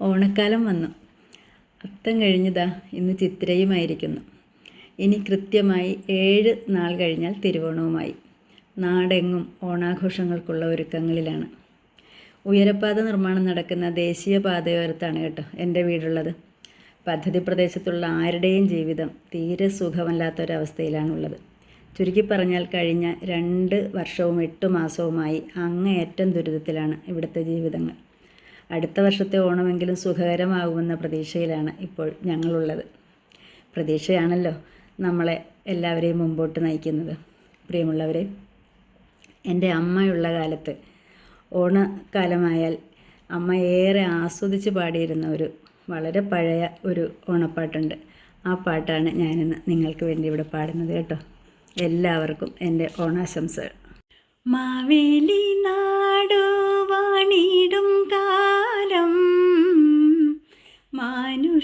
ഓണക്കാലം വന്നു. അത്തം കഴിഞ്ഞതാ ഇന്ന് ചിത്രയുമായിരിക്കുന്നു. ഇനി കൃത്യമായി ഏഴ് നാൾ കഴിഞ്ഞാൽ തിരുവോണവുമായി. നാടെങ്ങും ഓണാഘോഷങ്ങൾക്കുള്ള ഒരുക്കങ്ങളിലാണ്. ഉയരപ്പാത നിർമ്മാണം നടക്കുന്ന ദേശീയ പാതയോരത്താണ് കേട്ടോ എന്റെ വീടുള്ളത്. പദ്ധതി പ്രദേശത്തുള്ള ആരുടെയും ജീവിതം തീരെ സുഖമല്ലാത്തൊരവസ്ഥയിലാണുള്ളത്. ചുരുക്കി പറഞ്ഞാൽ കഴിഞ്ഞ രണ്ട് വർഷവും എട്ട് മാസവുമായി അങ്ങേയറ്റം ദുരിതത്തിലാണ് ഇവിടുത്തെ ജീവിതങ്ങൾ. അടുത്ത വർഷത്തെ ഓണമെങ്കിലും സുഖകരമാകുമെന്ന പ്രതീക്ഷയിലാണ് ഇപ്പോൾ ഞങ്ങളുള്ളത്. പ്രതീക്ഷയാണല്ലോ നമ്മളെ എല്ലാവരെയും മുമ്പോട്ട് നയിക്കുന്നത്. പ്രിയമുള്ളവരെ എന്റെ അമ്മയുള്ള കാലത്ത് ഓണക്കാലമായാൽ അമ്മ ഏറെ ആസ്വദിച്ച് പാടിയിരുന്ന ഒരു വളരെ പഴയ ഒരു ഓണപ്പാട്ടുണ്ട്. ആ പാട്ടാണ് ഞാനിന്ന് നിങ്ങൾക്ക് വേണ്ടി ഇവിടെ പാടുന്നത് കേട്ടോ. എല്ലാവർക്കും എന്റെ ഓണാശംസകൾ. മാവേലി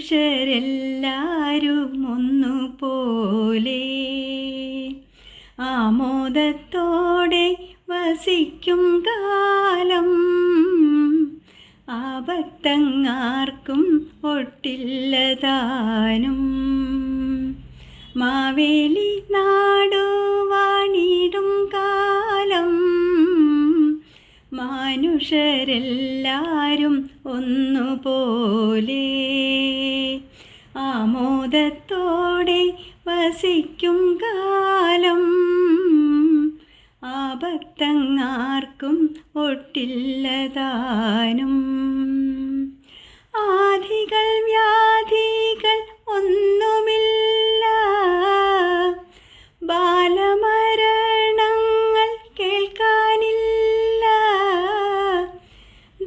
മനുഷ്യരെല്ലാരും ഒന്നുപോലെ ആമോദത്തോടെ വസിക്കും കാലം ആപത്തങ്ങാർക്കും ഒട്ടില്ലതാനും മാവേലി നാടു മനുഷ്യരെല്ലാരും ഒന്നുപോലെ. ആമോദത്തോടെ വസിക്കും കാലം ആ ആപത്തങ്ങാർക്കും ഒട്ടില്ലതാനും. ആധികൾ വ്യാധികൾ ഒന്നുമില്ല. ബാലമരണങ്ങൾ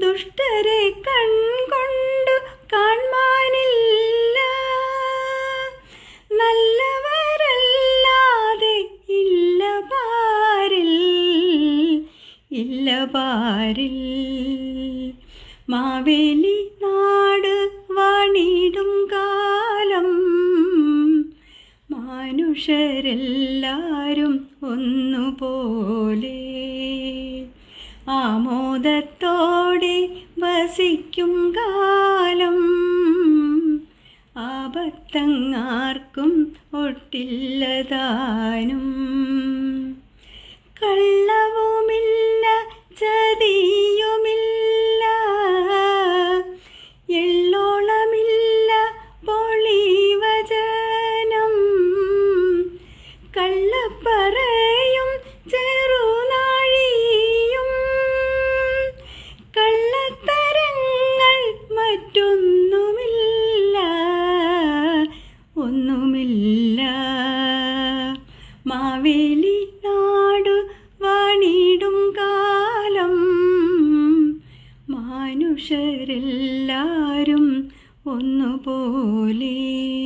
ദുഷ്ടരെ കൺകൊണ്ടു കാൺമാനില്ല നല്ലവരല്ലാതെ ഇല്ല പാരിൽ ഇല്ല പാരിൽ. മാവേലി നാട് വാണിടും കാലം മനുഷ്യരെല്ലാരും ഒന്നുപോലെ ആമോദത്തോടെ വസിക്കും കാലം. ആപത്തങ്ങാർക്കും ഒട്ടില്ലതാനും. കള്ളവുമില്ല മാവേലി നാടു വാണിടും കാലം. മനുഷ്യരെല്ലാരും ഒന്നുപോലെ